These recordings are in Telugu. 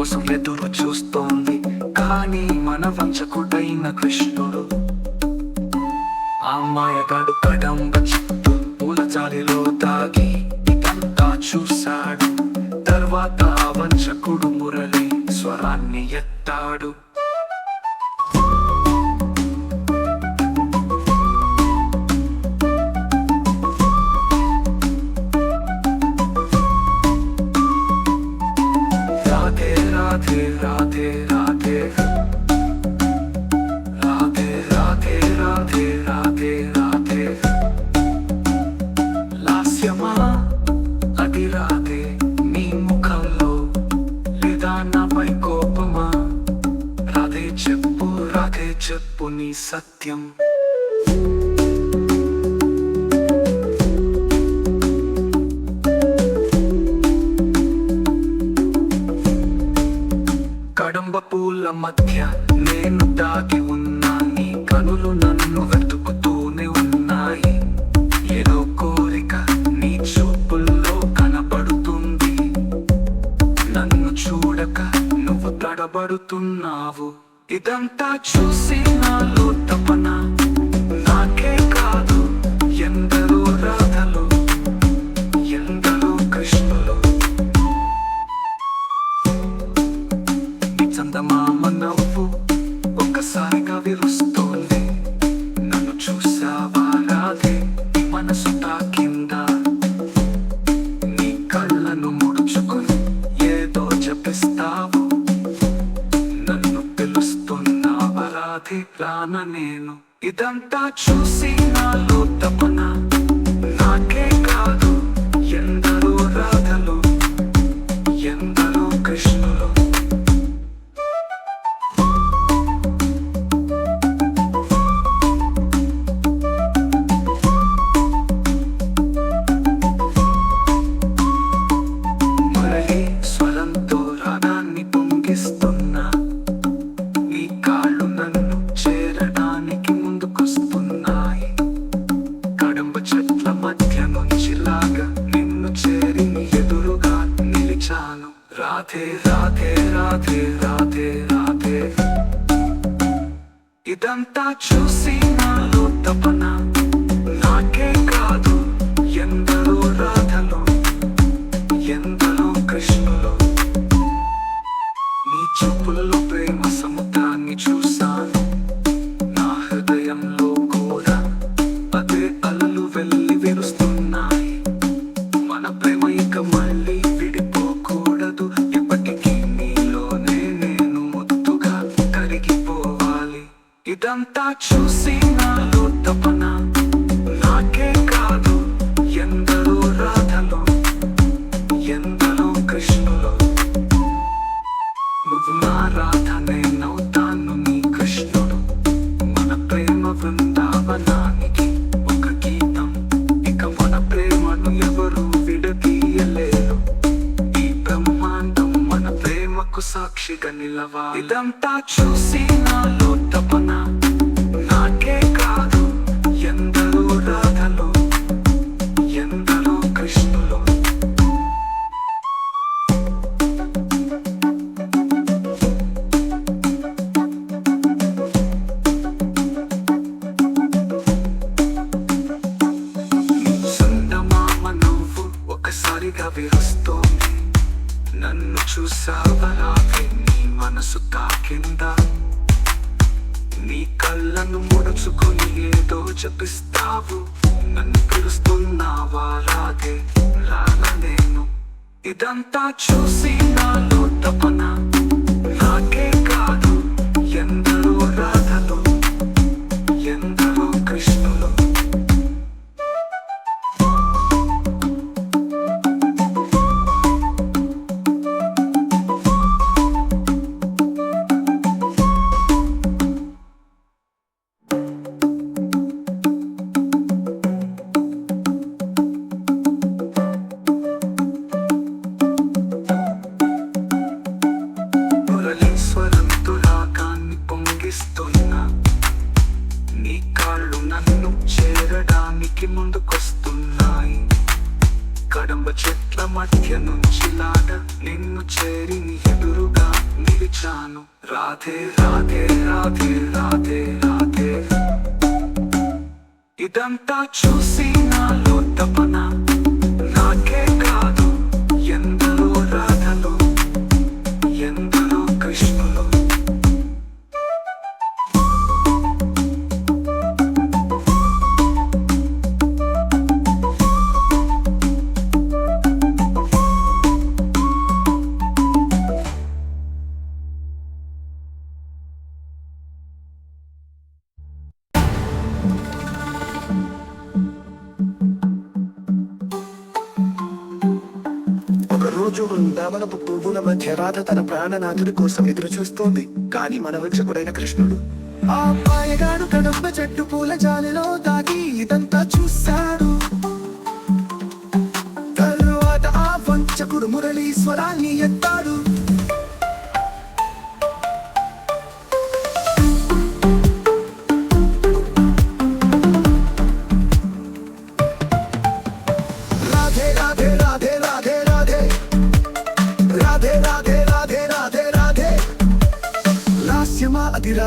కోసం ఎదురు చూస్తోంది. కానీ మన వంచకుడైన కృష్ణుడు ఆ మాయగాడు చుట్టూ పూల జాలిలో దాగి ఇదంతా చూశాడు. రాధే రాధే రాధే లాస్యమా అది రాధే నీ ముఖంలో లేదా నాపై కోపమా రాధే చెప్పు రాధే చెప్పు నీ సత్యం కడంబ పూల మధ్య నేను దాగి ఉన్నా కనులు నన్ను వెతుకుతూనే ఉన్నాయి. ఏదో కోరిక నీ చూపుల్లో కనబడుతుంది నన్ను చూడక నువ్వు తడబడుతున్నావు. ఇదంతా చూసి నాలో తపనా రాన నేను. ఇదంతా చూసి నాలో తపన నాకే కాదు. ఎంత ఇదంతా చూసి నాలో తపన సాక్షిగా నిలవా ఇదంతా చూసి నాలో తపన నాకే కాదు ఎందరో రాధలు ఎందరో కృష్ణులు. చందమామ నువ్వు ఒకసారిగా విరుస్తూ నన్ను చూసావరావే నీ మనసు తాకిందా నీ కళ్ళను ముడుచుకొని ఏదో జపిస్తావు నన్ను పిలుస్తున్నావా రాగే? రాగ నేను? ఇదంతా చూసి నాలో తపన నాకే ఇదంతా చూసి నాలో తపన. రోజు బృందావనపు పువ్వుల మధ్య రాధ తన ప్రాణనాథుడి కోసం ఎదురు చూస్తోంది కానీ మన వృక్షకుడైన కృష్ణుడు ఆ పాయగాడు కడంబ చెట్టు పూల జాలిలో దాగి ఇదంతా చూశాడు. తరువాత ఆ వంచకుడు మురళీ స్వరాన్ని ఎత్తాడు.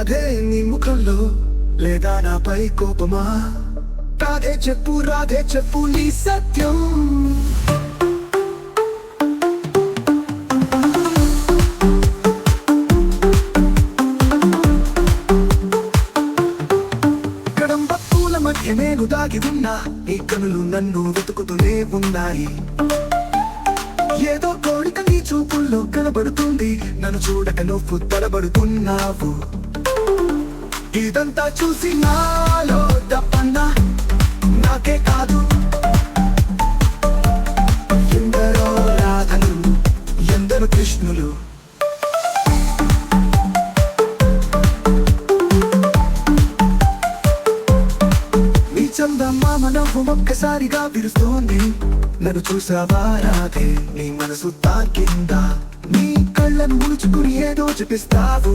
అదే నీ ముఖంలో లేదా నాపై కోపమా? రాధే చెప్పు రాధే చెప్పు నీ సత్యం. మధ్య నేను దాగి ఉన్నా నీ కనులు నన్ను వెతుకుతూనే ఉన్నాయి. ఏదో కోరిక నీ చూపుల్లో కనబడుతుంది నన్ను చూడక నువ్వు తలబడుతున్నావు ఇదంతా చూసి నాలో దప్పన్న. నాకే కాదు. ఎందరో రాధను ఎందరో కృష్ణులు. చందమామ నవ్వు ఒక్కసారిగా విరుస్తోంది. నన్ను చూసావా రాధే నీ మనసు తాకిందా? నీ కళ్ళను ముడుచుకుని ఏదో చూపిస్తావు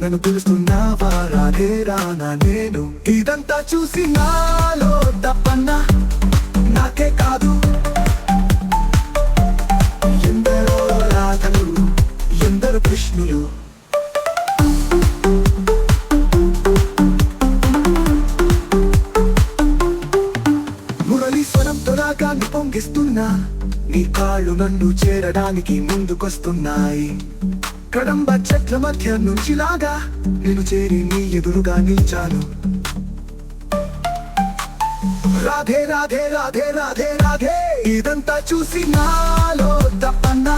నన్ను పిలుస్తున్నావా? రాదే రానా నేను. ఇదంతా చూసి నాలో తప్పన్నా నాకే కాదు. ఎందరో రాధలు ఎందరు కృష్ణులు. మురళీ స్వరంతో రాగాన్ని పొంగిస్తున్నా. నీ కాళ్ళు నన్ను చేరడానికి ముందుకొస్తున్నాయి. కడంబ చెట్ల మధ్య నుంచి లాగా నేను చేరి నీ ఎదురుగా నిలిచాను. రాధే రాధే రాధే రాధే రాధే ఇదంతా చూసి నాలో తప్పన్నా.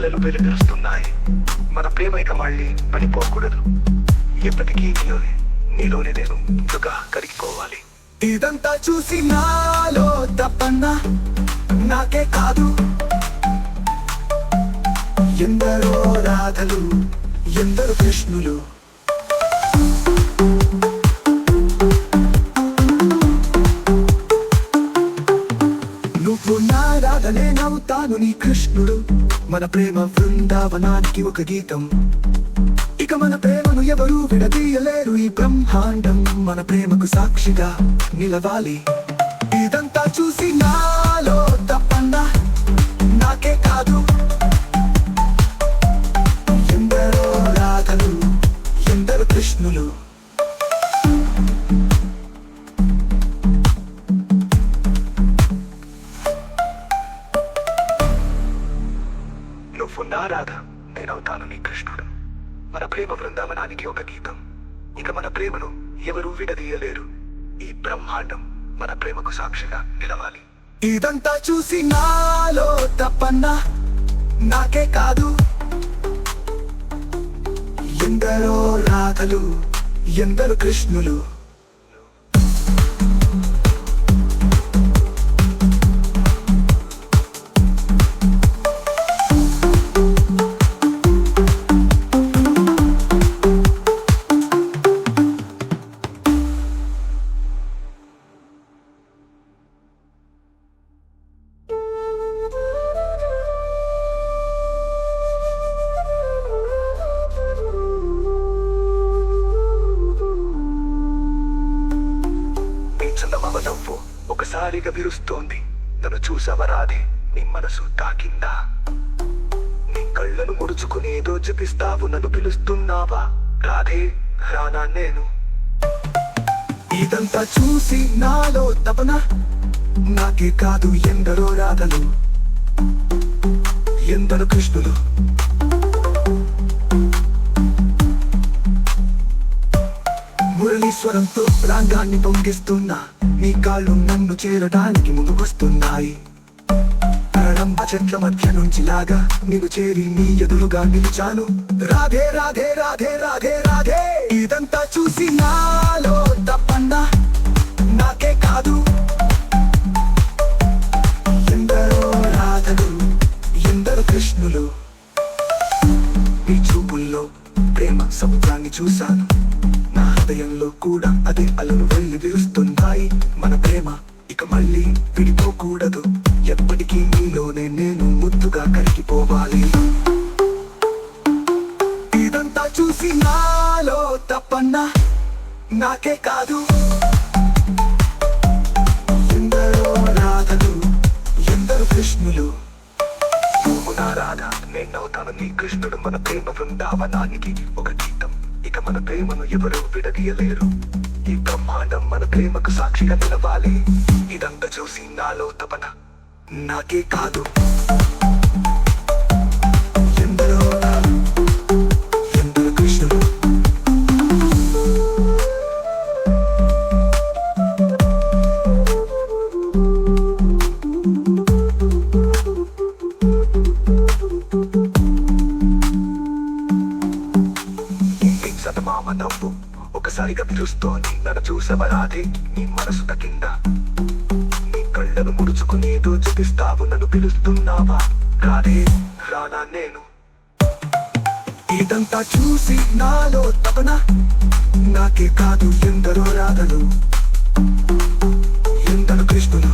అలలు వెలువరుస్తున్నాయి మన ప్రేమ ఇక మళ్ళీ పడిపోకూడదు. ఎప్పటికీ నీలోనే నీలోనే నేను ముందుగా కరిగిపోవాలి. ఇదంతా చూసి నాలో తప్పన్నా నాకే కాదు. ఎందరో రాధలు ఎందరో కృష్ణులు. నువ్వు నా రాధనే నవ్వుతాను నీ కృష్ణుడు. మన ప్రేమ బృందావనానికి ఒక గీతం. ఇక మన ప్రేమను ఎవరూ విడదీయలేరు ఈ బ్రహ్మాండం. మన ప్రేమకు సాక్షిగా నిలవాలి. ఇదంతా చూసి నాలో నువ్వు రాధ. నేనవుతాను నీ కృష్ణుడు. మన ప్రేమ బృందావనానికి ఒక గీతం. ఇక మన ప్రేమను ఎవరూ విడదీయలేరు. ఈ బ్రహ్మాండం మన ప్రేమకు సాక్షిగా నిలవాలి. ఇదంతా చూసి నాలో తప్పన్నా నాకే కాదు. ఎందరో రాధలు ఎందరు కృష్ణులు ఒక్కసారిగా విరుస్తోంది. తను చూసావా నీ మనసు తాకిందా? నీ కళ్ళను ముడుచుకుని ఏదో జపిస్తావు నన్ను పిలుస్తున్నావా? రాధే రానా నేను. ఇదంతా చూసి నాలో తపన నాకే కాదు ఎందరో రాధలు ఎందరో కృష్ణులు. మురళీశ్వరంతో రాగాన్ని పొంగిస్తున్నా. నీ కాళ్ళు నన్ను చేరడానికి ముందుకొస్తున్నాయి. ప్రారంభ చెట్ల మధ్య నుంచి లాగా నిన్ను చేరి నీ ఎదురుగా నిలిచాను. రాధే రాధే రాధే రాధే రాధే. ఇదంతా చూసి నాలో తప్పన్నా నాకే కాదు. చూసి నాలో తప్పన్నా నాకే కాదు. ఎందరో రాధలు ఎందరు కృష్ణులు. నువ్వు నా రాధ నేనవుతాను నీ కృష్ణుడు. మన ప్రేమ బృందావనానికి ఒక గీతం. ఇక మన ప్రేమను ఎవరూ విడదీయలేరు. ఈ బ్రహ్మాండం మన ప్రేమకు సాక్షిగా నిలవాలి. ఇదంతా చూసి నాలో తపన నాకే కాదు. ఒకసారిగా పిలుస్తోంది చూసవరాది నీ మనసు తగింద నీ కళ్ళను ముడుచుకుని దోచుకిస్తావు నన్ను పిలుస్తున్నావా? రాదే రానా నేను. ఇదంతా చూసి నాలో తపన నాకే కాదు ఎందరో రాధలు ఎందరో కృష్ణులు.